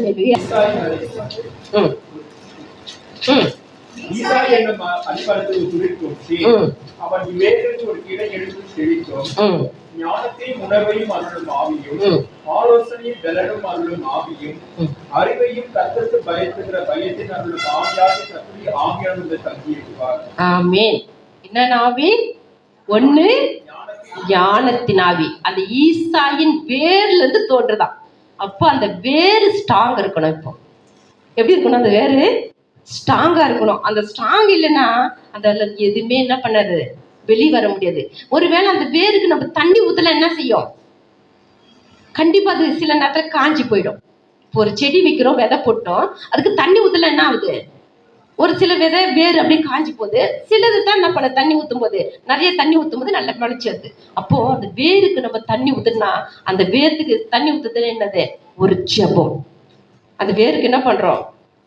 அல்லேலூயா ம் ம் என்னும் அவன் ஒரு கிளை எடுத்து ஞானத்தையும் உணர்வையும் அருளும் ஆவியும் ஆலோசனையும் பலனும் அருளும் ஆவியும் அறிவையும் கத்தத்து பயத்துகிற பயத்தின் அருளும் ஆவியாக கத்துடைய ஆவியானது தங்கியிருப்பார் என்ன ஒண்ணு ஞானத்தின் ஆவி. அந்த ஈசாயின் வேர்ல இருந்து தோன்றுதான். அப்போ அந்த வேறு ஸ்ட்ராங் இருக்கணும் இப்போ. எப்படி இருக்கணும் அந்த வேறு? ஸ்ட்ராங்காக இருக்கணும். அந்த ஸ்ட்ராங் இல்லைன்னா அந்த எதுவுமே என்ன பண்ணாது? வெளியே வர முடியாது. ஒருவேளை அந்த வேருக்கு நம்ம தண்ணி ஊத்தல என்ன செய்யும்? கண்டிப்பாக அது சில நேரத்தில் காஞ்சி போயிடும். இப்போ ஒரு செடி வைக்கிறோம் விதை போட்டோம் அதுக்கு தண்ணி ஊத்தல என்ன ஆகுது? ஒரு சில விதை வேர் அப்படியே காஞ்சி போகுது சிலது தான் என்ன பண்ண தண்ணி ஊற்றும் போது நிறைய தண்ணி ஊற்றும் போது நல்லா முளைச்சிருது அப்போ அந்த வேருக்கு நம்ம தண்ணி ஊத்துனா அந்த வேர்த்துக்கு தண்ணி ஊத்துறது என்னது? ஒரு ஜெபம். அந்த வேருக்கு என்ன பண்றோம்?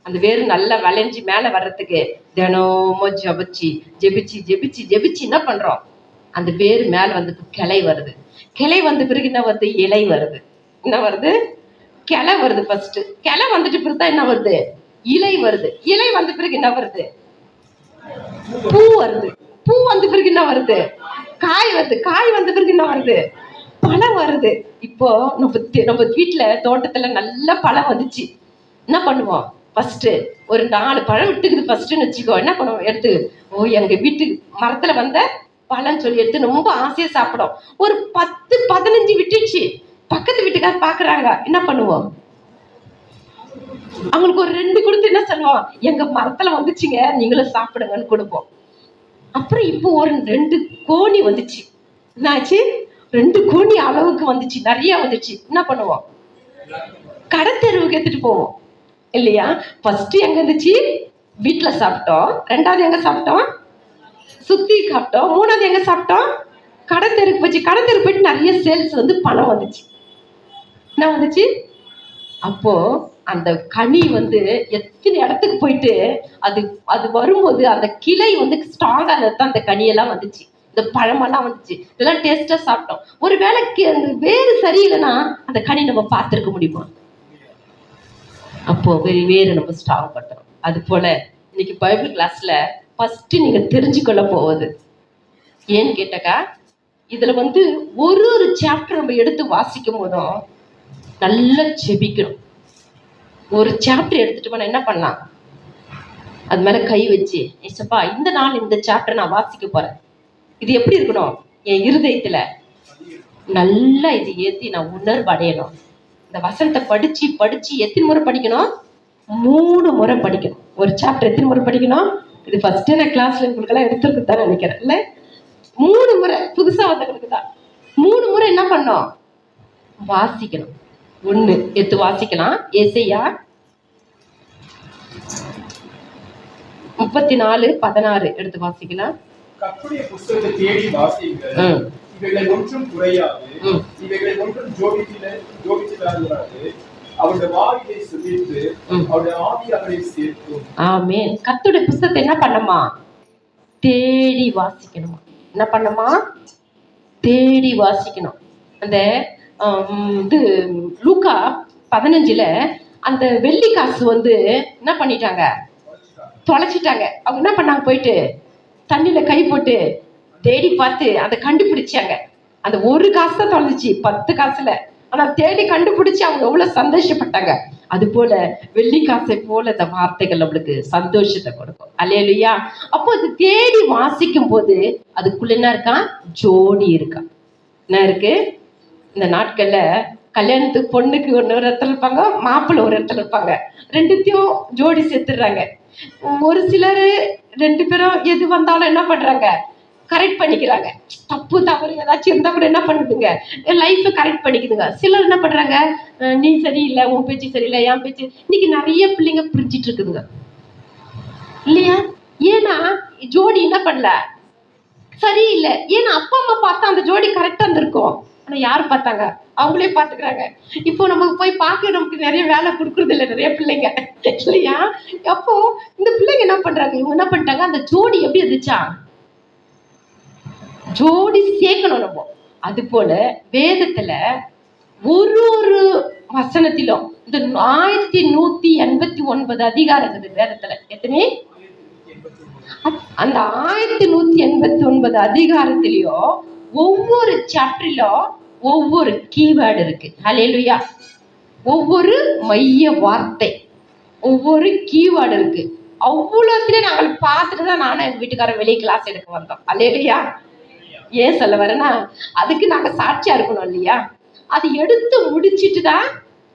அந்த வேர் நல்லா வளைஞ்சு மேலே வர்றதுக்கு தினமும் ஜெபிச்சு ஜெபிச்சு ஜெபிச்சு ஜெபிச்சு என்ன பண்றோம்? அந்த வேர் மேலே வந்து கிளை வருது. கிளை வந்த பிறகு என்ன வருது? இலை வருது. என்ன வருது? கிளை வருது ஃபர்ஸ்ட் கிளை வந்துட்டு பிறகு தான் என்ன வருது? இலை வருது. இலை வந்த பிறகு என்ன வருது? பூ வருது. பூ வந்த பிறகு என்ன வருது? காய் வருது. காய் வந்த பிறகு என்ன வருது? பழம் வருது. இப்போ நம்ம நம்ம வீட்டுல தோட்டத்துல நல்ல பழம் வந்துச்சு. என்ன பண்ணுவோம்? ஃபர்ஸ்ட் ஒரு நாலு பழம் விட்டுக்குது ஃபர்ஸ்ட்னு வச்சுக்கோ. என்ன பண்ணுவோம்? எடுத்து ஓ எங்க வீட்டு மரத்துல வந்த பழம் சொல்லி எடுத்து ரொம்ப ஆசையா சாப்பிடும். ஒரு பத்து பதினஞ்சு விட்டுச்சு. பக்கத்து வீட்டுக்கார் பாக்குறாங்க. என்ன பண்ணுவோம்? அவங்களுக்கு ஒரு ரெண்டு கொடுத்து என்ன சொல்லுவோம் எங்க மரத்துல வந்துச்சுங்க நீங்களும் சாப்பிடுங்கன்னு கொடுப்போம். அப்புறம் இப்போ ஒரு ரெண்டு கோணி வந்துச்சு. என்னாச்சு? ரெண்டு கோணி அளவுக்கு வந்துச்சு நிறைய வந்துச்சு. என்ன பண்ணுவோம்? கடத்தெருவுக்கு எடுத்துட்டு போவோம். இல்லையா? ஃபர்ஸ்ட் எங்க இருந்துச்சு? வீட்டுல சாப்பிட்டோம். ரெண்டாவது எங்க சாப்பிட்டோம்? சுத்தி சாப்பிட்டோம். மூணாவது எங்க சாப்பிட்டோம்? கடத்தெருக்கு போச்சு. கடத்தெருக்கு போயிட்டு நிறைய சேல்ஸ் வந்து பணம் வந்துச்சு. என்ன வந்துச்சு? அப்போ அந்த கனி வந்து எத்தனை இடத்துக்கு போயிட்டு அது அது வரும்போது அந்த கிளை வந்து ஸ்ட்ராங்கா தான் அந்த கனியெல்லாம் வந்துச்சு. இந்த பழமெல்லாம் வந்துச்சு. இதெல்லாம் டேஸ்டா சாப்பிட்டோம். ஒரு வேலைக்கு அந்த வேறு சரியில்லைன்னா அந்த கனி நம்ம பார்த்துருக்க முடியுமா? அப்போ வேறு வேறு நம்ம ஸ்ட்ராங் பண்றோம் அது போல இன்னைக்கு பைபிள் கிளாஸ்ல ஃபர்ஸ்ட் நீங்க தெரிஞ்சுக்கொள்ள போவது. ஏன்னு கேட்டாக்கா இதுல வந்து ஒரு ஒரு சாப்டர் நம்ம எடுத்து வாசிக்கும் போதும் நல்லா செபிக்கணும். ஒரு சாப்டர் எடுத்துட்டு போனா என்ன பண்ணலாம்? அது மேல கை வச்சு ஏசப்பா இந்த நாள் இந்த சாப்டர் நான் வாசிக்க போறேன். இது எப்படி இருக்கணும்? என் இருதயத்துல நல்லா இது ஏத்தி நான் உணர்வு அடையணும். இந்த வசனத்தை படிச்சு படிச்சு எத்தனை முறை படிக்கணும்? மூணு முறை படிக்கணும். ஒரு சாப்டர் எத்தனை முறை படிக்கணும்? இது ஃபர்ஸ்ட் நான் கிளாஸ்ல உங்களுக்கெல்லாம் எடுத்துருக்கு தான் நினைக்கிறேன். இல்லை? மூணு முறை புதுசா வந்தவங்களுக்கு தான். மூணு முறை என்ன பண்ணோம் வாசிக்கணும். ஒன்று எடுத்து வாசிக்கலாம். ஏசையா முப்பத்தி நாலு பதினாறு எடுத்து வாசிக்கலாம். கத்துடைய புஸ்தகத்தை தேடி வாசியுங்கள். இவைகள் ஒன்றும் குறையாது. ஒன்றும் ஜோடித்தில கர்த்தருடைய புஸ்தகத்தை என்ன பண்ணமா? தேடி வாசிக்கணுமா? என்ன பண்ணமா? தேடி வாசிக்கணும். அந்த இது லூக்கா பதினஞ்சுல அந்த வெள்ளி காசு வந்து என்ன பண்ணிட்டாங்க? தொலைச்சிட்டாங்க. அவங்க என்ன பண்ணாங்க? போயிட்டு தண்ணியில் கை போட்டு தேடி பார்த்து அதை கண்டுபிடிச்சாங்க. அந்த ஒரு காசு தான் தொலைஞ்சிச்சு பத்து காசுல. ஆனால் தேடி கண்டுபிடிச்சு அவங்க எவ்வளோ சந்தோஷப்பட்டாங்க. அது போல வெள்ளி காசை போல இந்த வார்த்தைகள் நம்மளுக்கு சந்தோஷத்தை கொடுக்கும். அல்லையா அப்போ அது தேடி வாசிக்கும் போது அதுக்குள்ள என்ன இருக்கா? ஜோடி இருக்கா. என்ன இருக்கு? இந்த நாட்கள்ல கல்யாணத்துக்கு பொண்ணுக்கு ஒன்று ஒரு இடத்துல இருப்பாங்க மாப்பிள்ளை ஒரு இடத்துல இருப்பாங்க. ரெண்டுத்தையும் ஜோடி சேர்த்துடுறாங்க. ஒரு சிலர் ரெண்டு பேரும் எது வந்தாலும் என்ன பண்றாங்க? கரெக்ட் பண்ணிக்கிறாங்க. தப்பு தவறு ஏதாச்சும் இருந்தா கூட என்ன பண்ணுதுங்க? லைஃப்பை கரெக்ட் பண்ணிக்குதுங்க. சிலர் என்ன பண்றாங்க? நீ சரியில்லை உன் பேச்சு சரியில்லை என் பேச்சு இன்னைக்கு நிறைய பிள்ளைங்க பிரிஞ்சிட்டு இருக்குதுங்க. இல்லையா? ஏன்னா ஜோடி என்ன பண்ணல? சரியில்லை. ஏன்னா அப்பா அம்மா பார்த்தா அந்த ஜோடி கரெக்டாக இருந்திருக்கும். ஆனா யார் பார்த்தாங்க? அவங்களே பாத்துக்கிறாங்க இப்போ நமக்கு போய் பார்க்க நமக்கு நிறைய வேலை கொடுக்கறது இல்லை நிறைய பிள்ளைங்க. இல்லையா? அப்போ இந்த பிள்ளைங்க என்ன பண்றாங்க? இவங்க என்ன பண்ணிட்டாங்க? அந்த ஜோடி எப்படி இருந்துச்சா? ஜோடி சேர்க்கணும் நம்ம. அது போல வேதத்துல ஒரு ஒரு வசனத்திலும் இந்த ஆயிரத்தி நூத்தி எண்பத்தி ஒன்பது அதிகாரம் இருக்குது வேதத்துல. எத்தனை? அந்த ஆயிரத்தி நூத்தி எண்பத்தி ஒன்பது அதிகாரத்திலயும் ஒவ்வொரு சாப்டர்லயும் ஒவ்வொரு கீவேர்டு இருக்கு. ஹலேலுயா ஒவ்வொரு மைய வார்த்தை ஒவ்வொரு கீவேர்டு இருக்கு. அவ்வளோத்துல நாங்கள் பார்த்துட்டு தான் நானும் எங்க வீட்டுக்காரர் வெளியே கிளாஸ் எடுக்க வந்தோம். அல்லையா ஏன் சொல்ல வரேன்னா அதுக்கு நாங்கள் சாட்சியா இருக்கணும் இல்லையா? அது எடுத்து முடிச்சிட்டு தான்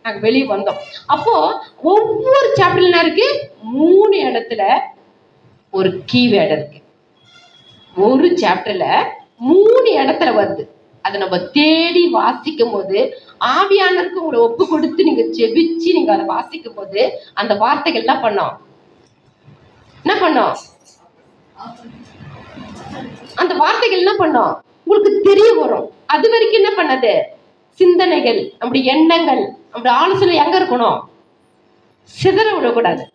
நாங்கள் வெளியே வந்தோம். அப்போ ஒவ்வொரு சாப்டர்ல இருக்கு? மூணு இடத்துல ஒரு கீவேர்டு இருக்கு. ஒரு சாப்டர்ல மூணு இடத்துல வருது. அதை நம்ம தேடி வாசிக்கும் போது ஆவியானருக்கு உங்களை ஒப்பு கொடுத்து நீங்க ஜெபிச்சு நீங்க அதை வாசிக்கும் போது அந்த வார்த்தைகள் என்ன பண்ணோம்? என்ன பண்ணோம்? அந்த வார்த்தைகள் என்ன பண்ணோம்? உங்களுக்கு தெரிய வரும். அது வரைக்கும் என்ன பண்ணது? சிந்தனைகள் நம்முடைய எண்ணங்கள் நம்முடைய ஆலோசனை எங்க இருக்கணும்? சிதற விடக்கூடாது.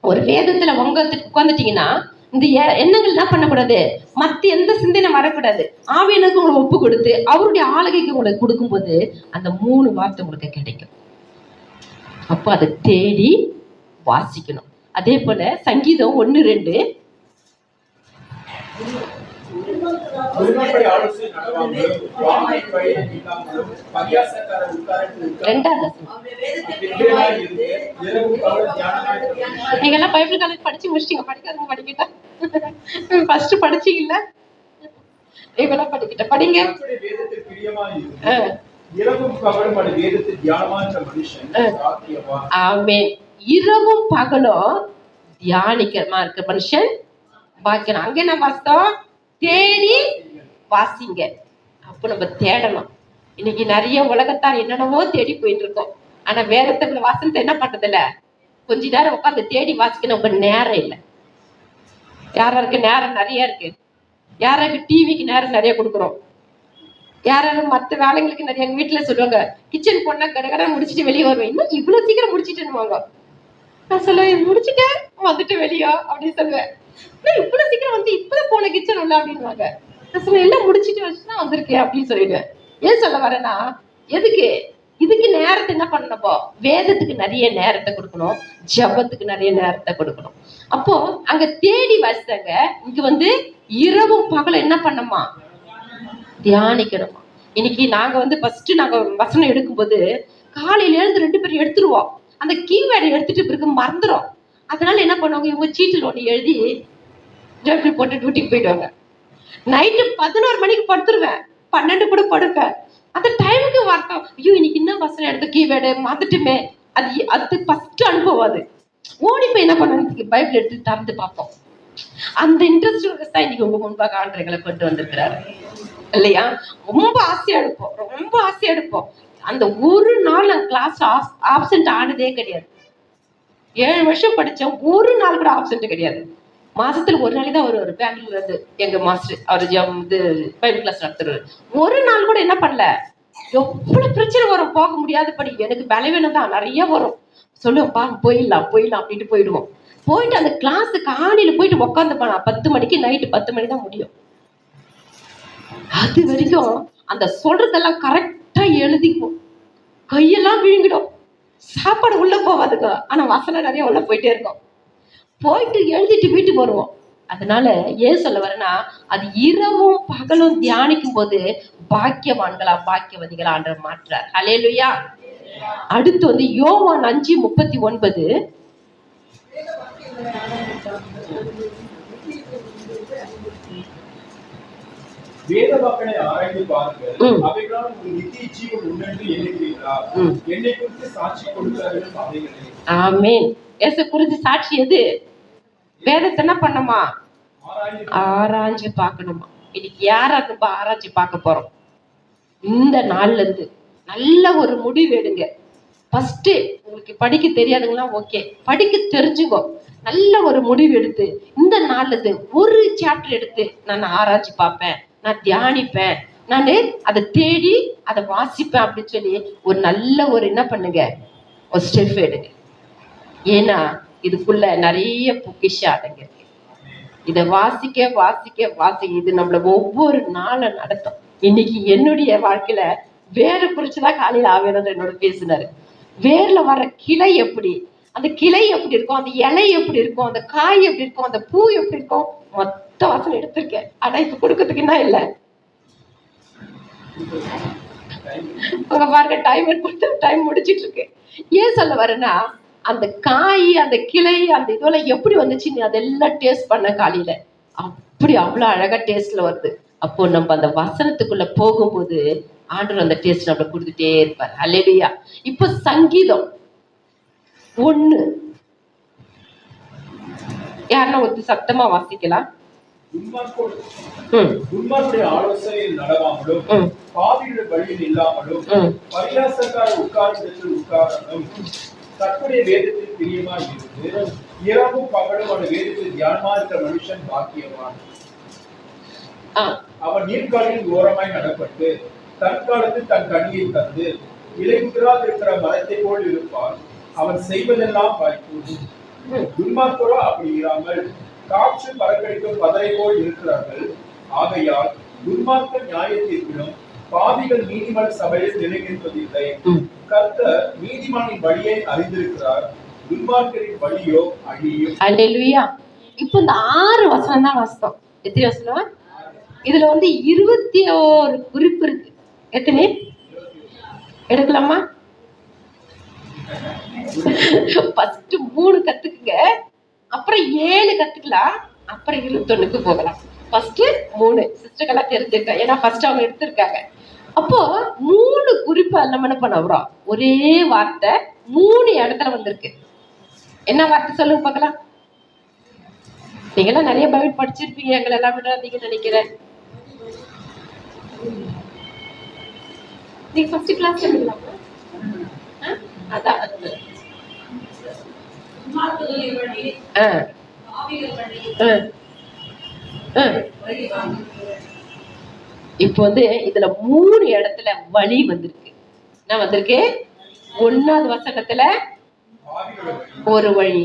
ஒரு வேதத்துல உங்க உட்காந்துட்டீங்கன்னா இந்த எ- எண்ணங்கள் தான் பண்ணக்கூடாது. மற்ற எந்த சிந்தனை வரக்கூடாது. ஆவியனுக்கு உங்களை ஒப்பு கொடுத்து அவருடைய ஆளுகைக்கு உங்களுக்கு கொடுக்கும்போது அந்த மூணு வார்த்தை உங்களுக்கு கிடைக்கும். அப்போ அதை தேடி வாசிக்கணும். அதே போல சங்கீதம் ஒன்று ரெண்டு. உண்மைப்படி ஆலோசனை நடவாமலும் வாமை வழியை நீக்காமலும் பரியாசக்கார உட்காரத்தில் உட்கார்ந்து ரெண்டாவது வசனம். திவ்யமாய் இருந்து இரவும் பகலும் தியானமாய் இருக்கிற நீங்க எல்லாம் பைபிள் காலேஜ் படிச்சு முடிச்சிட்டீங்க. படிக்காதவங்க படிக்கிட்டேன் ஃபர்ஸ்ட் படிச்சீங்கல்ல இவெல்லாம் படிக்கிட்ட? படிங்க. இரவும் பகலும் தியானிக்கிறமா இருக்க மனுஷன் பாக்கியம் அங்க என்ன வாசித்தோம் தேடி வாசிங்க. அப்போ நம்ம தேடணும். இன்னைக்கு நிறைய உலகத்தார் என்னென்னவோ தேடி போயிட்டு இருக்கோம் ஆனா வேதத்துல வாசனத்தை என்ன பண்றதில்ல? கொஞ்ச நேரம் உட்காந்து தேடி வாசிக்கணும். உங்க நேரம் இல்லை. யாராருக்கு நேரம் நிறைய இருக்கு? யாராருக்கு டிவிக்கு நேரம் நிறைய கொடுக்குறோம்? யாராலும் மற்ற வேலைங்களுக்கு நிறைய எங்க வீட்டுல சொல்லுவாங்க கிச்சன் போனா கடகடா முடிச்சிட்டு வெளியே வருவேன். இன்னும் இவ்வளவு சீக்கிரம் முடிச்சிட்டேன்னுவாங்க. நான் சொல்லுவேன் முடிச்சுட்டேன் வந்துட்டு வெளியோ. அப்படின்னு சொல்லுவேன். என்ன இவ்வளவு சீக்கிரம் வந்து இப்பதான் போன கிச்சன் உள்ள அப்படின்வாங்க நான் எல்லாம் முடிச்சிட்டு வச்சுதான் வந்திருக்கேன் அப்படின்னு சொல்லிட்டு. ஏன் சொல்ல வரேன்னா எதுக்கு? இதுக்கு நேரத்தை என்ன பண்ணப்போ வேதத்துக்கு நிறைய நேரத்தை கொடுக்கணும் ஜபத்துக்கு நிறைய நேரத்தை கொடுக்கணும். அப்போ அங்க தேடி வச்சாங்க இங்க வந்து இரவும் பகலும் என்ன பண்ணமா? தியானிக்கணுமா. இன்னைக்கு நாங்க வந்து ஃபர்ஸ்ட் நாங்க வசனம் எடுக்கும்போது காலையில இருந்து ரெண்டு பேரும் எடுத்துருவோம். அந்த கீவேர்டை எடுத்துட்டு பிறகு மறந்துடும் அதனால என்ன பண்ணுவாங்க? இவங்க சீட்டில் ஒன்று எழுதி ஜோக்கி போட்டு டியூட்டிக்கு போயிடுவாங்க. நைட்டு பதினோரு மணிக்கு படுத்துருவேன். பன்னெண்டு கூட படுப்பேன். அந்த டைமுக்கு வரட்டும். ஐயோ இன்னைக்கு இன்னும் வசனம் எடுத்து கீவேர்டு மாத்துட்டுமே அது அது ஃபர்ஸ்ட் அனுபவம் அது. ஓடி போய் என்ன பண்ண பைபிள் எடுத்து திறந்து பார்ப்போம். அந்த இன்ட்ரெஸ்ட் தான் இன்னைக்கு உங்க முன்பாக ஆண்டர்களை கொண்டு வந்திருக்கிறாரு. இல்லையா? ரொம்ப ஆசையா எடுப்போம். ரொம்ப ஆசையா எடுப்போம். அந்த ஒரு நாள் அந்த கிளாஸ் ஆப்சென்ட் ஆனதே கிடையாது. ஏழு வருஷம் படிச்சேன். ஒரு நாள் கூட ஆப்சென்ட் கிடையாது. மாசத்துல ஒரு நாளைக்கு தான் வருவார். பெங்களூர்ல இருந்து எங்க மாஸ்டர் அவர் ஜம் இது பைபிள் கிளாஸ் நடத்துறாரு. ஒரு நாள் கூட என்ன பண்ணல? எவ்வளவு பிரச்சனை வரும் போக முடியாதபடி. எனக்கு பலவீனம் தான் நிறைய வரும். சொல்லுவோம்ப்பா போயிடலாம் போயிடலாம் அப்படின்ட்டு போயிடுவோம். போயிட்டு அந்த கிளாஸ் காலையில போயிட்டு உட்காந்து போனா பத்து மணிக்கு நைட்டு பத்து மணி தான் முடியும். அது வரைக்கும் அந்த சொல்றதெல்லாம் கரெக்டா எழுதிக்கும். கையெல்லாம் விழுங்கிடும். சாப்பாடு உள்ள போவாதுங்க ஆனா வசனம் நிறைய உள்ள போயிட்டே இருக்கும். போயிட்டு எழுதிட்டு வீட்டுக்கு வருவோம். அதனால ஏன் சொல்ல வரேன்னா அது இரவும் பகலும் தியானிக்கும் போது பாக்கியவான்களா பாக்கியவதிகளான்ற மாற்றார். அலேலுயா அடுத்து வந்து யோவான் அஞ்சு முப்பத்தி ஒன்பது. வேத வாக்களை ஆராய்ந்து பாருங்கள். அவைகளால் உங்கள் நித்திய ஜீவன் உண்டென்று எண்ணுகிறீர்களா? ம். என்னை குறித்து சாட்சி கொடுக்கிறார்கள் அவைகளே ஆமேன். ஏசு குறிச்சு சாட்சி எது? வேதத்தை என்ன பண்ணமா? ஆராய்ஞ்சு பார்க்கணுமா? இன்னைக்கு யாரா நம்ம ஆராய்ச்சி பார்க்க போறோம்? இந்த நாள்ல இருந்து நல்ல ஒரு முடிவு எடுங்க. ஃபர்ஸ்ட் உங்களுக்கு படிக்க தெரியாதுங்களா ஓகே படிக்க தெரிஞ்சுக்கோ. நல்ல ஒரு முடிவு எடுத்து இந்த நாள்ல இருந்து ஒரு சாப்டர் எடுத்து நான் ஆராய்ச்சி பார்ப்பேன். நான் தியானிப்பேன். நான் அதை தேடி அதை வாசிப்பேன் அப்படின்னு சொல்லி ஒரு நல்ல ஒரு என்ன பண்ணுங்க? ஒரு ஸ்டெப் எடுங்க. ஏன்னா இதுக்குள்ள நிறைய பொக்கிஷம் அடங்கிருக்கு இதை வாசிக்க வாசிக்க வாசிக்க இது நம்மள ஒவ்வொரு நாளும் நடத்தும். இன்னைக்கு என்னுடைய வாழ்க்கையில வேறு குறிச்சுதான் காலையில் ஆவேனது என்னோட பேசினாரு. வேர்ல வர கிளை எப்படி? அந்த கிளை எப்படி இருக்கும்? அந்த இலை எப்படி இருக்கும்? அந்த காய் எப்படி இருக்கும்? அந்த பூ எப்படி இருக்கும்? மொத்த வாசனை எடுத்திருக்கேன். ஆனா இப்ப கொடுக்கறதுக்கு என்ன இல்லை. அங்க பாருங்க டைம் கொடுத்து டைம் முடிச்சிட்டு இருக்கு. ஏன் சொல்ல வரேன்னா அந்த காய் அந்த கிளை அந்த இதெல்லாம் எப்படி வந்துச்சுன்னு அதெல்லாம் டேஸ்ட் பண்ண காலையில? அப்படி அவ்வளவு அழகா டேஸ்ட்ல வருது. அப்போ நம்ம அந்த வசனத்துக்குள்ள போகும்போது ஆண்டவர் அந்த டேஸ்ட் நம்மள கொடுத்துட்டே இருப்பார். அல்லேலியா இப்போ சங்கீதம் ஒண்ணு. யாருன்னா ஒத்து சத்தமா வாசிக்கலாம். துன்மார்க்குடைய ஆலோசனையில் நடவாமலும் ம். பாவிகளுடைய வழியில் இல்லாமலும் ம். பரியாசக்கார உட்கார்ந்தத்தில் உட்காரணும் கற்புடைய வேதத்தில் பிரியமாய் இருந்து இரவும் பகலும் அவன் வேதத்தில் தியானமா இருக்கிற மனுஷன் பாக்கியவான். ஆ. அவன் நீர்காலில் ஓரமாய் நடப்பட்டு தன் காலத்தில் தன் கனியை தந்து இலையுதிராது இருக்கிற மரத்தை போல் இருப்பான் அவன் செய்வதெல்லாம் வாய்ப்பு ம். துன்மார்க்கரோ அப்படி இராமல் காற்று பறக்கடிக்கும் பதரை போல் இருக்கிறார்கள். ஆகையால் துன்மார்க்க நியாயத்தீர்ப்பிலும் பாவிகள் நீதிமன்ற சபையில் நிலைநிற்பதில்லை. கர்த்தர் நீதிமானின் வழியை அறிந்திருக்கிறார். துன்மார்க்கரின் வழியோ அழியும். அல்லேலூயா இப்போ இந்த ஆறு வசனம் தான் வாசித்தோம். எத்தனை வசனம்? இதுல வந்து இருபத்தி ஓரு குறிப்பு இருக்கு. எத்தனை? எடுக்கலாமா? ஃபர்ஸ்ட் மூணு கத்துக்குங்க. அப்புறம் ஏழு கத்துக்கலாம் அப்புறம் இருபத்தொன்னுக்கு போகலாம். ஃபர்ஸ்ட் மூணு. சிஸ்டர்களாம் தெரிஞ்சிருக்கேன் ஏன்னா ஃபர்ஸ்ட் அவங்க எடுத்திருக்காங்க. அப்போ மூணு குறிப்பை நம்ம என்ன பண்ணுறோம் ஒரே வார்த்தை மூணு இடத்துல வந்திருக்கு. என்ன வார்த்தை சொல்லுங்க பார்க்கலாம். நீங்களாம் நிறைய பைபிள் படிச்சிருப்பீங்க. எங்களை எல்லாம் விடாதீங்க நினைக்கிறேன். நீங்க ஃபர்ஸ்ட் கிளாஸ் சொல்லுங்களா ஆ? அதான். இப்போ வந்து இதுல மூணு இடத்துல வழி வந்திருக்கு. என்ன வந்திருக்கு? ஒன்னாவது வசனத்துல ஒரு வழி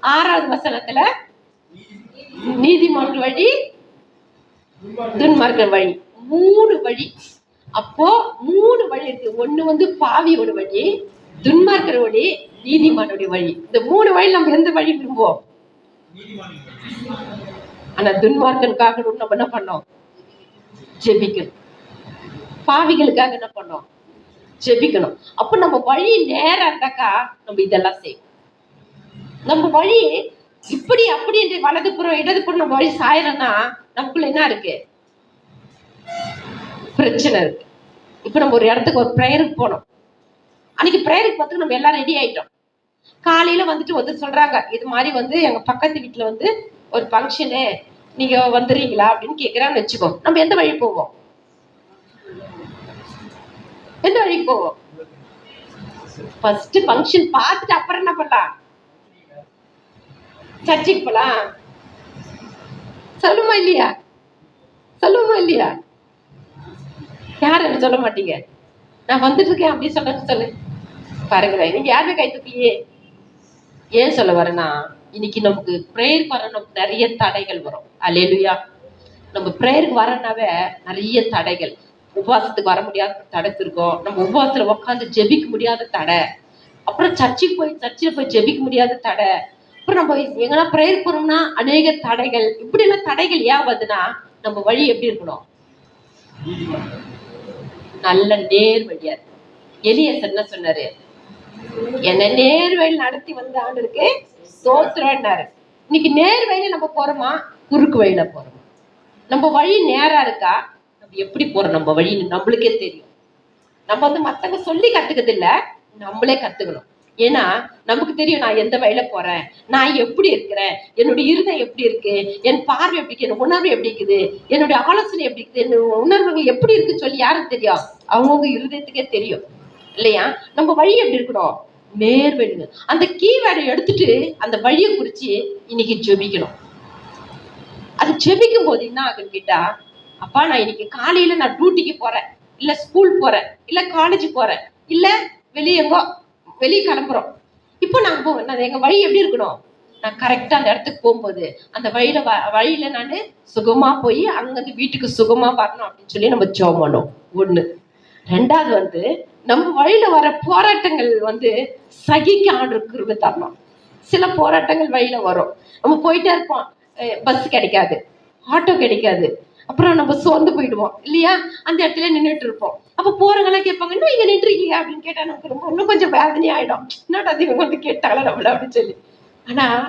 ஆறாவது வசனத்துல நீதிமன்ற வழி துன்மார்க்க துன்மார்க்க வழி. மூணு வழி. அப்போ மூணு வழி இருக்கு. ஒண்ணு வந்து பாவியோட வழி துன்மார்க்கிற வழி நீதிமானுடைய வழி. இந்த மூணு வழி நம்ம எந்த வழி விரும்புவோம்? ஆனா துன்மார்க்கனுக்காக நம்ம என்ன பண்ணோம்? ஜெபிக்கணும். பாவிகளுக்காக என்ன பண்ணோம்? ஜெபிக்கணும். அப்ப நம்ம வழி நேரம் இருந்தாக்கா நம்ம இதெல்லாம் செய்வோம் நம்ம வழி இப்படி அப்படி என்று வலதுபுறம் இடதுபுறம் நம்ம வழி சாயறோம்னா நமக்குள்ள என்ன இருக்கு? பிரச்சனை இருக்கு. இப்ப நம்ம ஒரு இடத்துக்கு ஒரு ப்ரேயருக்கு போனோம். அன்னைக்கு ப்ரேயருக்கு பார்த்து நம்ம எல்லாம் ரெடி ஆயிட்டோம். காலையில வந்துட்டு வந்து சொல்றாங்க இது மாதிரி வந்து எங்க பக்கத்து வீட்டுல வந்து ஒரு ஃபங்க்ஷனு நீங்க வந்துடுறீங்களா அப்படின்னு கேக்குறான்னு வச்சுக்கோ. நம்ம எந்த வழி போவோம்? எந்த வழி போவோம்? ஃபர்ஸ்ட் ஃபங்க்ஷன் பார்த்துட்டு அப்புறம் என்ன பண்ணலாம்? சர்ச்சுக்கு போலாம். சொல்லுமா இல்லையா? சொல்லுமா இல்லையா? யார் என்ன சொல்ல மாட்டீங்க? நான் வந்துட்டு இருக்கேன் அப்படி சொல்ல சொல்லு. பாருங்களேன் நீங்க யாருமே கை தூக்கலையே ஏன் சொல்ல வரேன்னா இன்னைக்கு நமக்கு ப்ரேயர் வர நமக்கு நிறைய தடைகள் வரும். அலேலுயா நம்ம ப்ரேயருக்கு வரனாவே நிறைய தடைகள். உபவாசத்துக்கு வர முடியாத தடை இருக்கும். நம்ம உபவாசத்துல உட்காந்து ஜெபிக்க முடியாத தடை. அப்புறம் சர்ச்சுக்கு போய் சர்ச்சில் போய் ஜெபிக்க முடியாத தடை. அப்புறம் நம்ம எங்கன்னா ப்ரேயர் போறோம்னா அநேக தடைகள். இப்படி எல்லாம் தடைகள் ஏன் வருதுன்னா நம்ம வழி எப்படி இருக்கணும்? நல்ல நேர் வழியா எலியசர் என்ன சொன்னாரு? என்ன நேர்வழியில் நடத்தி வந்த ஆண்டருக்கு சோத்திரன்னாரு இன்னைக்கு நேர் வழியில நம்ம போறோமா? குறுக்கு வழியில போறோமா? நம்ம வழி நேரா இருக்கா? நம்ம எப்படி போறோம்? நம்ம வழின்னு நம்மளுக்கே தெரியும். நம்ம வந்து மத்தவங்க சொல்லி கத்துக்கிறது இல்ல நம்மளே கத்துக்கணும். ஏன்னா நமக்கு தெரியும் நான் எந்த வழியில போறேன்? நான் எப்படி இருக்கிறேன்? என்னுடைய இருதம் எப்படி இருக்கு? என் பார்வை எப்படி இருக்கு? என் உணர்வு எப்படி இருக்குது? என்னுடைய ஆலோசனை எப்படி இருக்குது? என்னோட உணர்வுகள் எப்படி இருக்குன்னு சொல்லி யாருக்கு தெரியும்? அவங்கவுங்க இருதயத்துக்கே தெரியும். இல்லையா? நம்ம வழி எப்படி இருக்கணும்? நேர் அந்த கீவேர்டை எடுத்துட்டு அந்த வழியை குறித்து இன்னைக்கு ஜெபிக்கணும். அது ஜெபிக்கும் போது என்ன ஆகுன்னு கேட்டா அப்பா நான் இன்னைக்கு காலையில நான் டியூட்டிக்கு போறேன். இல்ல ஸ்கூல் போறேன். இல்ல காலேஜ் போறேன். இல்ல வெளியே எங்கோ வெளியே கிளம்புறோம். இப்போ நாங்க போ நான் எங்க வழி எப்படி இருக்கணும்? நான் கரெக்டா அந்த இடத்துக்கு போகும்போது அந்த வழியில வ- வழியில நான் சுகமா போய் அங்கிருந்து வீட்டுக்கு சுகமா வரணும் அப்படின்னு சொல்லி நம்ம ஜோம் பண்ணோம் ஒண்ணு. ரெண்டாவது வந்து நம்ம வழியில் வர போராட்டங்கள் வந்து சகிக்க ஆண்டு தரணும் சில போராட்டங்கள் வழியில் வரும். நம்ம போயிட்டே இருப்போம். பஸ் கிடைக்காது. ஆட்டோ கிடைக்காது. அப்புறம் நம்ம சோர்ந்து போயிடுவோம். இல்லையா? அந்த இடத்துல நின்றுட்டு இருப்போம். அப்போ போறவங்களாம் கேட்பாங்க இன்னும் இங்கே நின்றுருக்கீங்க? அப்படின்னு கேட்டால் நமக்கு ரொம்ப இன்னும் கொஞ்சம் வேதனை ஆகிடும் என்னடா அது இவங்க வந்து கேட்டாங்களா நம்மள? அப்படின்னு சொல்லி. ஆனால்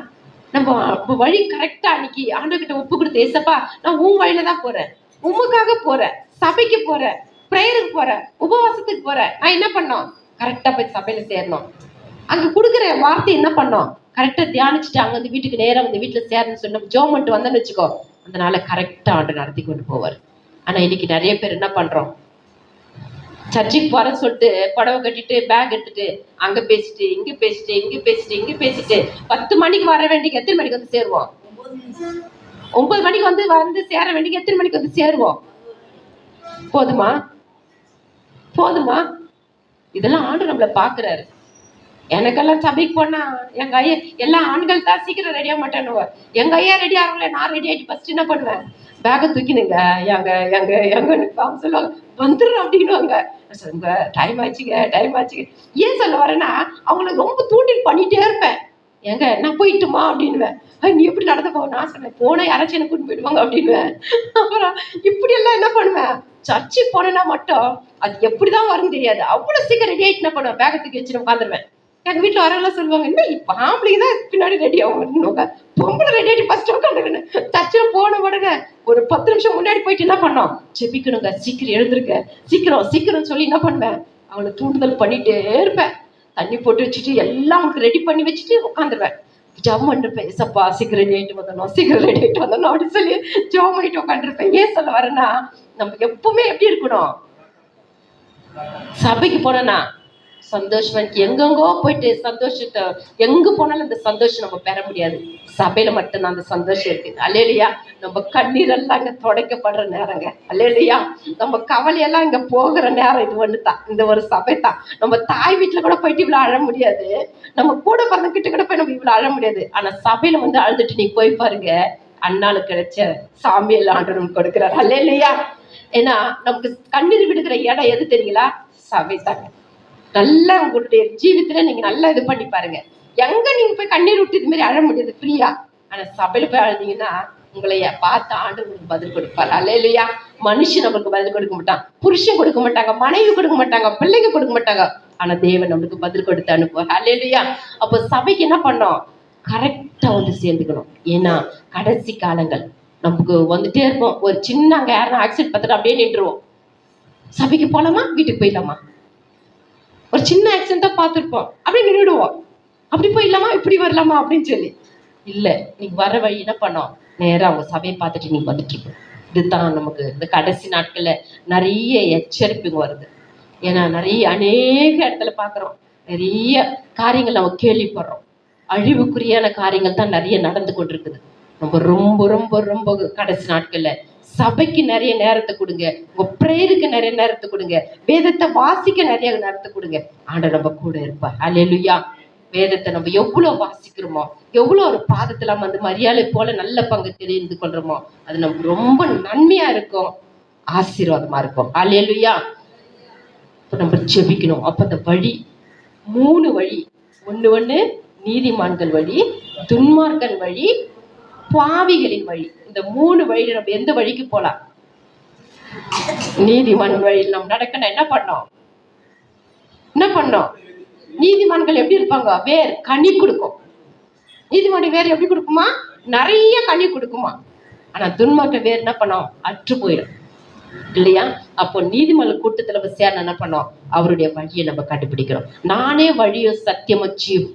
நம்ம வழி கரெக்டாக அன்னைக்கு ஆண்டவர்கிட்ட ஒப்பு கொடுத்து ஏசப்பா நான் உன் வழியில தான் போறேன். உமக்காக போறேன். சபைக்கு போறேன். ப்ரேயருக்கு போறேன் உபவாசத்துக்கு போறேன் நான் என்ன பண்ணோம்? கரெக்டா போய் சபையில சேரணும். அங்க கொடுக்குற வார்த்தை என்ன பண்ணோம்? கரெக்டா தியானிச்சுட்டு அங்க வந்து வீட்டுக்கு நேராக வந்து வீட்டுல சேரணும்னு சொன்னோம் நம்ம ஜோம் பண்ணிட்டு வந்தோம்னு வச்சுக்கோ அதனால கரெக்டா ஆண்டு நடத்தி கொண்டு போவார். ஆனா இன்னைக்கு நிறைய பேர் என்ன பண்றோம்? சர்ச்சுக்கு போறேன்னு சொல்லிட்டு புடவை கட்டிட்டு பேக் எடுத்துட்டு அங்க பேசிட்டு இங்க பேசிட்டு இங்க பேசிட்டு இங்க பேசிட்டு பத்து மணிக்கு வர வேண்டிய எத்தனை மணிக்கு வந்து சேருவோம்? ஒன்பது மணிக்கு வந்து வந்து சேர வேண்டிய எத்தனை மணிக்கு வந்து சேருவோம்? போதுமா? போதுமா? இதெல்லாம் ஆண்டு நம்மளை பாக்குறாரு எனக்கெல்லாம் சபைக்கு போனா எங்க ஐயா எல்லா ஆண்கள் தான் சீக்கிரம் ரெடியா மாட்டேன்னு எங்க ஐயா ரெடி ஆகல நான் ரெடி ஆகிட்டு ஃபர்ஸ்ட் என்ன பண்ணுவேன்? பேக்கை தூக்கினுங்க. எங்க எங்க எங்க அவங்க சொல்லுவாங்க. வந்துடுறோம் அப்படின்னுவாங்க. உங்க டைம் ஆச்சுங்க டைம் ஆச்சுங்க. ஏன் சொல்ல வரேன்னா அவங்கள ரொம்ப தூண்டில் பண்ணிட்டே இருப்பேன். ஏங்க நான் போயிட்டுமா அப்படின்னுவேன். நீ எப்படி நடந்து போக நான் சொன்னேன் போனா யாராச்சும் எனக்கு கூட்டு போயிடுவாங்க அப்படின்னுவேன். அப்புறம் இப்படி எல்லாம் என்ன பண்ணுவேன்? சர்ச்சுக்கு போனேன்னா மட்டும் அது எப்படிதான் வரும் தெரியாது. அவ்வளவு சீக்கிரம் ரெடி ஆயிட்டு என்ன பண்ணுவேன் பேக்கை தூக்கி வச்சுட்டு உட்காந்துருவேன் எங்க வீட்டுல வரவெல்லாம் சொல்லுவாங்க என்ன இப்ப ஆம்பளைக்கு தான் பின்னாடி ரெடி ஆகும் பொம்பளை ரெடி ஆகிட்டு ஃபர்ஸ்ட் உட்காந்துருக்கேன் சர்ச்சில் போன உடனே ஒரு பத்து நிமிஷம் முன்னாடி போயிட்டு என்ன பண்ணோம்? செபிக்கணுங்க சீக்கிரம் எழுந்திருக்க சீக்கிரம் சீக்கிரம் சொல்லி என்ன பண்ணுவேன்? அவளை தூண்டுதல் பண்ணிட்டே இருப்பேன். தண்ணி போட்டு வச்சுட்டு எல்லாம் அவனுக்கு ரெடி பண்ணி வச்சுட்டு உட்காந்துருவேன் ஜம் பண்ணிருப்பேன். ஏசப்பா சீக்கிரம் ரெடி ஆகிட்டு வந்தணும். சீக்கிரம் ரெடி ஆகிட்டு வந்தணும். அப்படின்னு சொல்லி ஜோம் பண்ணிட்டு உட்காந்துருப்பேன் ஏன் சொல்ல வரேன்னா நம்ம எப்பவுமே எப்படி இருக்கணும்? சபைக்கு போனோன்னா சந்தோஷமா. எங்கெங்கோ போயிட்டு சந்தோஷத்தை எங்க போனாலும் அந்த சந்தோஷம் நம்ம பெற முடியாது. சபையில மட்டும்தான் அந்த சந்தோஷம் இருக்கு. அல்லையா நம்ம கண்ணீரெல்லாம் இங்க துடைக்கப்படுற நேரங்க. அல்லையா நம்ம கவலையெல்லாம் இங்க போகிற நேரம் இது ஒண்ணு தான் இந்த ஒரு சபை தான் நம்ம தாய் வீட்டுல கூட போயிட்டு இவ்வளவு அழ முடியாது. நம்ம கூட பிறந்த கிட்ட கூட போய் நம்ம இவ்வளவு அழ முடியாது. ஆனா சபையில வந்து அழுதுட்டு நீ போய் பாருங்க. அண்ணாளுக்கு கிடைச்ச சாமியல் ஆண்டு நமக்கு கொடுக்குறாரு. இல்லையா ஏன்னா நமக்கு கண்ணீர் விடுகிற இடம் எது தெரியுங்களா? சபை தாங்க நல்லா உங்களுடைய ஜீவித்துல நீங்க நல்லா இது பண்ணி பாருங்க. எங்க நீங்க போய் கண்ணீர் விட்டு இது மாதிரி அழ முடியாது? ஃப்ரீயா? ஆனா சபையில போய் அழுதீங்கன்னா உங்களை பார்த்து ஆண்டு உங்களுக்கு பதில் கொடுப்பார். அல்ல இல்லையா மனுஷன் நம்மளுக்கு பதில் கொடுக்க மாட்டான். புருஷன் கொடுக்க மாட்டாங்க. மனைவி கொடுக்க மாட்டாங்க. பிள்ளைங்க கொடுக்க மாட்டாங்க. ஆனா தேவன் நம்மளுக்கு பதில் கொடுத்து அனுப்புவார். அல்ல இல்லையா அப்போ சபைக்கு என்ன பண்ணோம் கரெக்டா வந்து சேர்ந்துக்கணும். ஏன்னா கடைசி காலங்கள். நமக்கு வந்துட்டே இருப்போம். ஒரு சின்ன அங்கே யாரும் ஆக்சிடென்ட் பார்த்துட்டு அப்படியே நின்றுவோம் சபைக்கு போகலாமா வீட்டுக்கு போயிடலாமா? ஒரு சின்ன ஆக்சிடென்ட் தான் பார்த்துருப்போம். அப்படியே நின்றுடுவோம். அப்படி போயிடலாமா? இப்படி வரலாமா? அப்படின்னு சொல்லி. இல்லை நீ வர வழி என்ன பண்ணோம்? நேராக அவங்க சபையை பார்த்துட்டு நீங்க வந்துட்டு இதுதான் நமக்கு இந்த கடைசி நாட்களில் நிறைய எச்சரிப்புங்க வருது. ஏன்னா நிறைய அநேக இடத்துல பார்க்குறோம். நிறைய காரியங்கள் நம்ம கேள்விப்படுறோம். அழிவுக்குரியான காரியங்கள் தான் நிறைய நடந்து கொண்டிருக்குது. நம்ம ரொம்ப ரொம்ப ரொம்ப கடைசி நாட்கள்ல. சபைக்கு நிறைய நேரத்தை கொடுங்க. உங்க பிரேயருக்கு நிறைய நேரத்தை கொடுங்க. வேதத்தை வாசிக்க நிறைய நேரத்தை கொடுங்க. ஆண்ட நம்ம கூட இருப்பா அல்லேலூயா வேதத்தை நம்ம எவ்வளவு வாசிக்கிறோமோ எவ்வளவு ஒரு பாதத்துல வந்து மரியாதை போல நல்ல பங்கு தெரிந்து கொள்றோமோ அது நமக்கு ரொம்ப நன்மையா இருக்கும். ஆசீர்வாதமா இருக்கும். அல்லேலூயா இப்ப நம்ம ஜெபிக்கணும். அப்ப அந்த வழி மூணு வழி. ஒண்ணு ஒண்ணு நீதிமான்கள் வழி துன்மார்கள் வழி பாவிகளின் வழி. இந்த மூணு வழியில நம்ம எந்த வழிக்கு போலாம்? நீதிமான் வழியில் நம்ம நடக்கணும். என்ன பண்ணோம்? என்ன பண்ணோம்? நீதிமான்கள் எப்படி இருப்பாங்க? வேர் கனி கொடுக்கும். நீதிமன்ற வேர் எப்படி கொடுக்குமா? நிறைய கனி கொடுக்குமா? ஆனா துன்மார்க்க வேர் என்ன பண்ணோம்? அற்று போயிடும். இல்லையா? அப்போ நீதிமன்ற கூட்டத்துல நம்ம சேரணும் என்ன பண்ணோம்? அவருடைய வழியை நம்ம கண்டுபிடிக்கிறோம். நானே வழியோ சத்தியமோ ஜீவ்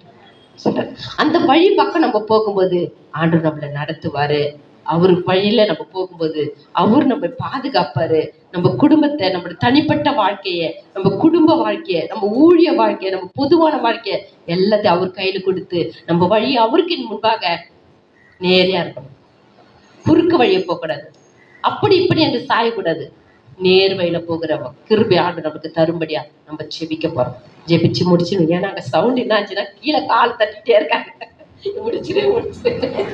சொல்றாரு. அந்த வழி பக்கம் நம்ம போகும்போது ஆண்டவர் நம்மளை நடத்துவாரு. அவர் வழியில நம்ம போகும்போது அவர் நம்ம பாதுகாப்பாரு. நம்ம குடும்பத்தை நம்ம தனிப்பட்ட வாழ்க்கைய நம்ம குடும்ப வாழ்க்கைய நம்ம ஊழிய வாழ்க்கைய நம்ம பொதுவான வாழ்க்கைய எல்லாத்தையும் அவர் கையில கொடுத்து நம்ம வழி அவருக்கு முன்பாக நேரையா இருக்கணும். குறுக்கு வழியை போகக்கூடாது. அப்படி இப்படி என்று சாயக்கூடாது. நேர் வழியில போகிற கிருபை ஆண்டு நமக்கு தரும்படியா நம்ம ஜெபிக்க போறோம். ஜெபிச்சு முடிச்சு ஏன்னா அங்க சவுண்ட் என்ன ஆச்சுன்னா கீழே கால் தட்டிட்டே இருக்காங்க. முடிச்சிரு முடிச்சிரு.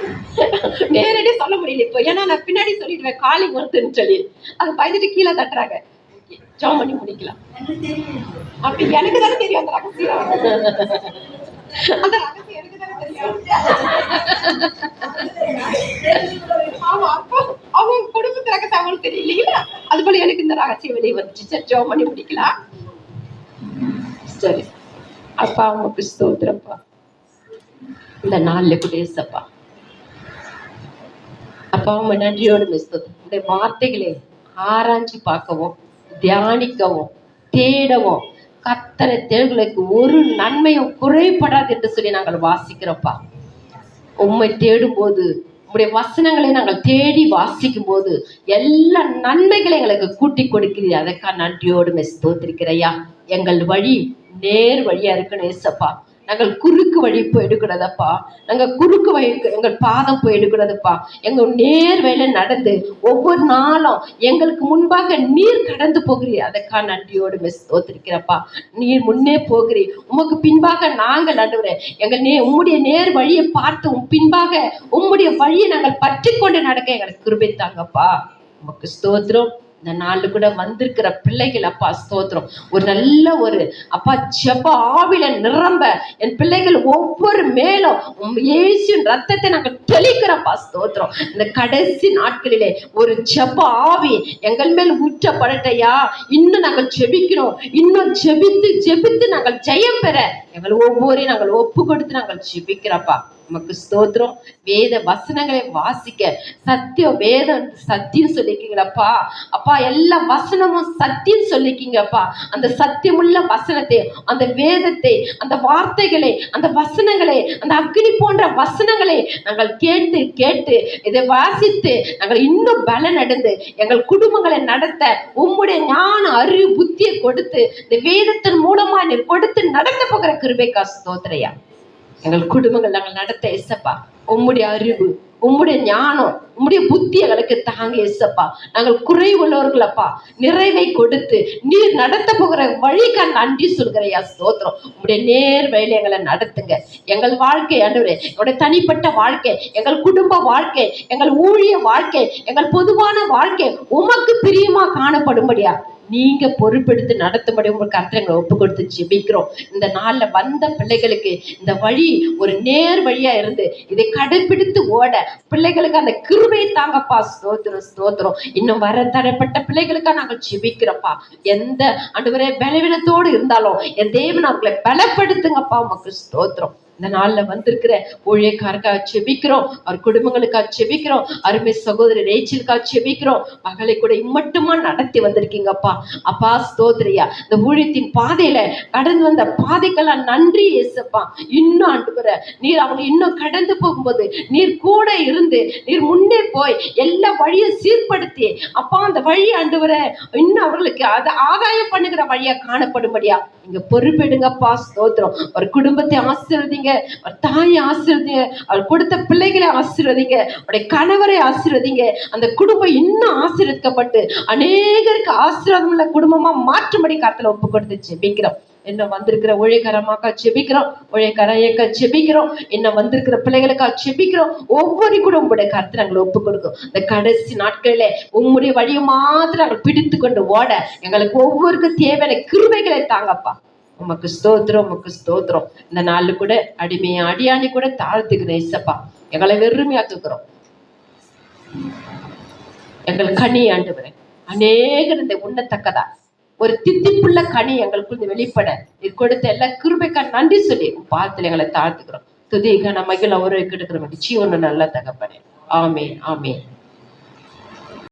நேரடியா சொல்ல முடியல இப்போ. ஏன்னா நான் பின்னாடி சொல்லிடுவேன். காலிங் வருதுன்னு சொல்லி. அது பயந்துட்டு கீழே தட்டுறாங்க. ஜாம் பண்ணி முடிக்கலாம். அப்படி எனக்கு தானே தெரியும் அந்த ரகசியம். அந்த ரகசியம். அவங்க குடும்பத்துல ரகசியம் அவங்களுக்கு அது போல எனக்கு இந்த ரகசிய வெளியே வந்துச்சு. சரி ஜாம் பண்ணி முடிக்கலாம். சரி. அப்பா அவங்க ஸ்தோத்திரப்பா இந்த நாள்ல குடேசப்பா. அப்பா அவங்க நன்றியோடு மிஸ்தோம் இந்த வார்த்தைகளை ஆராய்ச்சி பார்க்கவும் தியானிக்கவும் தேடவும் கத்தரை தேடுகளுக்கு ஒரு நன்மையும் குறைபடாது என்று சொல்லி நாங்கள் வாசிக்கிறோம்ப்பா. உம்மை தேடும்போது உங்களுடைய வசனங்களை நாங்கள் தேடி வாசிக்கும் போது எல்லா நன்மைகளை எங்களுக்கு கூட்டி கொடுக்கிறீ அதற்காக நன்றியோடு ஸ்தோத்திரிக்கிறையா எங்கள் வழி நேர் வழியா இருக்கணும் ஏசப்பா. நாங்கள் குறுக்கு வழி போயிடுக்கிறதப்பா நாங்கள் குறுக்கு வழி எங்கள் பாதம் போயிடுகிறதுப்பா எங்கள் நேர் வேலை நடந்து ஒவ்வொரு நாளும் எங்களுக்கு முன்பாக நீர் கடந்து போகிறீர். அதற்காக நன்றியோடு மிஸ் தோத்திருக்கிறப்பா. நீர் முன்னே போகிறீர். உமக்கு பின்பாக நாங்கள் நடுவுறேன். எங்கள் நே உம்முடைய நேர் வழியை பார்த்து உம் பின்பாக உம்முடைய வழியை நாங்கள் பற்றி கொண்டு நடக்க எங்களுக்கு கிருபை தாங்கப்பா. உமக்கு ஸ்தோத்திரம். இந்த நாள் கூட வந்திருக்கிற பிள்ளைகள் அப்பா ஸ்தோத்திரம். ஒரு நல்ல ஒரு அப்பா செப்ப ஆவில நிரம்ப. என் பிள்ளைகள் ஒவ்வொரு மேலும் ஏசியும் ரத்தத்தை நாங்கள் தெளிக்கிறப்பா ஸ்தோத்திரம். இந்த கடைசி நாட்களிலே ஒரு செப்ப ஆவி எங்கள் மேல் ஊற்றப்படட்டையா? இன்னும் நாங்கள் செபிக்கணும் இன்னும் ஜெபித்து ஜெபித்து நாங்கள் ஜெயம் பெற. எங்கள் ஒவ்வொரு நாங்கள் ஒப்பு கொடுத்து நாங்கள் ஜெபிக்கிறப்பா உமக்கு ஸ்தோத்திரம். வேத வசனங்களை வாசிக்க. சத்தியம் வேதம் சத்தியம் சொல்லிக்கீங்களப்பா அப்பா எல்லா வசனமும் சத்தியம் சொல்லிருக்கீங்கப்பா. அந்த சத்தியமுள்ள வசனத்தை அந்த வேதத்தை அந்த வார்த்தைகளை அந்த வசனங்களை அந்த அக்னி போன்ற வசனங்களை நாங்கள் கேட்டு கேட்டு இதை வாசித்து நாங்கள் இன்னும் பலன் அடைந்து எங்கள் குடும்பங்களை நடத்த உம்முடைய ஞான அறிவு புத்தியை கொடுத்து இந்த வேதத்தின் மூலமா நீர் கொடுத்து நடந்து போகிற கிருபைக்கா ஸ்தோத்திரையா. எங்கள் குடும்பங்கள் நாங்கள் நடத்த எசப்பா உம்முடைய அறிவு உம்முடைய ஞானம் உம்முடைய புத்தி எங்களுக்கு தாங்க எசப்பா நாங்கள் குறை உள்ளவர்களப்பா நிறைவை கொடுத்து நீர் நடத்த போகிற வழிக்கு நன்றி சொல்கிறையா ஸ்தோத்திரம். உங்களுடைய நேர் வழியில் எங்களை நடத்துங்க. எங்கள் வாழ்க்கை ஆண்டவரே எங்களுடைய தனிப்பட்ட வாழ்க்கை எங்கள் குடும்ப வாழ்க்கை எங்கள் ஊழிய வாழ்க்கை எங்கள் பொதுவான வாழ்க்கை உமக்கு பிரியமா காணப்படும்படியா. நீங்க பொறுப்பெடுத்து நடத்தும்படி உங்களுக்கு கர்த்தங்களை ஒப்பு கொடுத்து ஜெபிக்கிறோம். இந்த நாள்ல வந்த பிள்ளைகளுக்கு இந்த வழி ஒரு நேர் வழியா இருந்து இதை கடைபிடித்து ஓட பிள்ளைகளுக்கு அந்த கிருபை தாங்கப்பா. ஸ்தோத்திரம் ஸ்தோத்திரம். இன்னும் வர தடைப்பட்ட பிள்ளைகளுக்காக நாங்கள் ஜெபிக்கிறோம்ப்பா. எந்த அன்றுவரே பலவீனத்தோடு இருந்தாலும் என் தேவன் அவர்களை பலப்படுத்துங்கப்பா. உமக்கு ஸ்தோத்திரம். இந்த நாள்ல வந்திருக்கிற ஊழியக்காரருக்காக செபிக்கிறோம் அவர் குடும்பங்களுக்காக செபிக்கிறோம் அருமை சகோதரி ரேச்சலுக்காக செபிக்கிறோம். மகளை கூட இம்மட்டுமா நடத்தி வந்திருக்கீங்கப்பா. அப்பா ஸ்தோத்ரியா இந்த ஊழியத்தின் பாதையில கடந்து வந்த பாதைக்கெல்லாம் நன்றி ஏசப்பா இன்னும் ஆண்டு நீர் அவங்க இன்னும் கடந்து போகும்போது நீர் கூட இருந்து நீர் முன்னே போய் எல்லா வழியும் சீர்படுத்தி அப்பா அந்த வழி ஆண்டு இன்னும் அவர்களுக்கு அதை ஆதாயம் பண்ணுகிற வழியா காணப்படும்படியா. நீங்க பொறுப்பெடுங்கப்பா ஸ்தோத்திரம். ஒரு குடும்பத்தை ஆசீர்வதிங்க. ஒரு தாயை ஆசீர்வதிங்க. அவர் கொடுத்த பிள்ளைகளை ஆசீர்வதிங்க. அவருடைய கணவரை ஆசீர்வதிங்க. அந்த குடும்பம் இன்னும் ஆசீர்வதிக்கப்பட்டு அநேகருக்கு ஆசீர்வாதம் உள்ள குடும்பமா மாற்றும்படி கருத்துல ஒப்பு கொடுத்து ஜெபிக்கிறோம். இன்னும் வந்திருக்கிற ஊழியக்காரமாக்கா செபிக்கிறோம் ஊழியக்காரையக்கா செபிக்கிறோம் இன்னும் வந்திருக்கிற பிள்ளைகளுக்கா செபிக்கிறோம் ஒவ்வொரு கூட உங்களுடைய கருத்து நாங்கள் ஒப்பு கொடுக்கும். இந்த கடைசி நாட்களில் உங்களுடைய வழியை மாத்திரம் நாங்கள் பிடித்து கொண்டு ஓட. எங்களுக்கு ஒவ்வொருக்கும் தேவையான கிருபைகளை தாங்கப்பா. உமக்கு ஸ்தோத்திரம் உமக்கு ஸ்தோத்திரம். இந்த நாள்ல கூட அடிமையை அடியாணி கூட தாழ்த்துக்கிறேன் இசப்பா எங்களை வெறுமையாக்குக்கிறோம் எங்கள் கனி ஆண்டு அநேகர் இந்த உண்ணத்தக்கதா. ஒரு தித்திப்புள்ள கனி எங்களுக்குள் வெளிப்பட. நீ கொடுத்த எல்லா கிருபைக்கா நன்றி சொல்லி உன் பாதத்துல எங்களை தாழ்த்துக்கிறோம். துதிக நம்ம மகிழ ஒரு கெடுக்கிற ஜீவன நல்லா தகப்பனே. ஆமே ஆமே